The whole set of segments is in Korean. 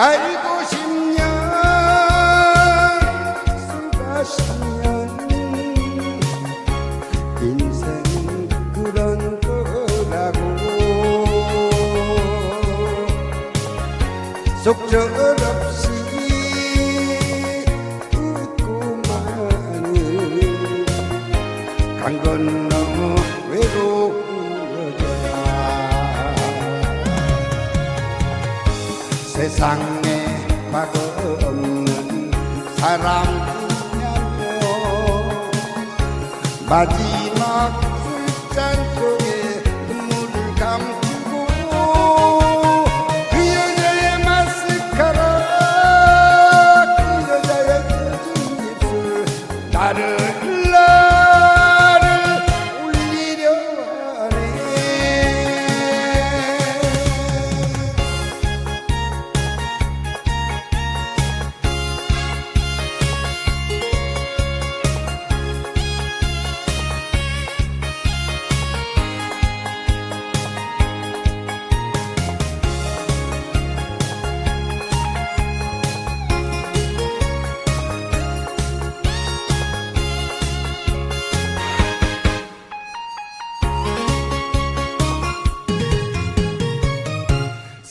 알고 싶냐? 수가 십년 인생 그런 거라고. 속절없이 웃고 마는 강 건너 외로운 세상에 과거 없는 사람이냐며 마지막 술잔 속에 눈물을 감추고 그 여자의 마스카라 그 여자의 젖은 입술 나를 나를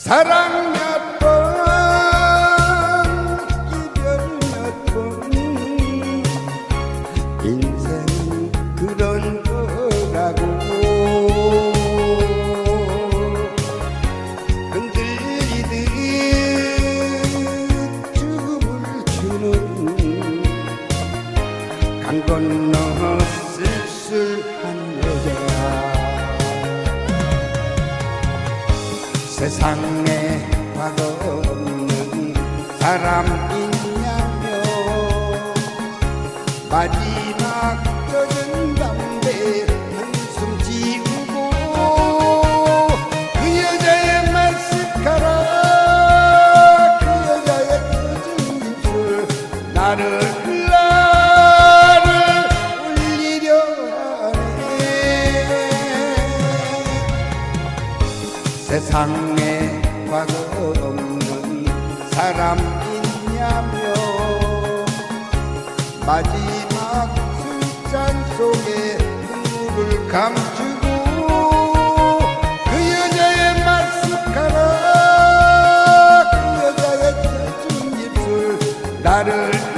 사랑 몇 번, 이별 몇 번, 인생 그런 거라고. 흔들리듯 춤을 추는 강 건너 쓸쓸한 세상에 과거 없는 사람 있냐며 마지막 젖은 담배 한숨 지우고 그 여자의 마스카라. 그 여자의 젖은 입술 나를 세상에 과거 없는 사람 있냐며. 마지막 술잔 속에 눈물을 감추고 그 여자의 마스카라. 그 여자의 젖은 입술 나를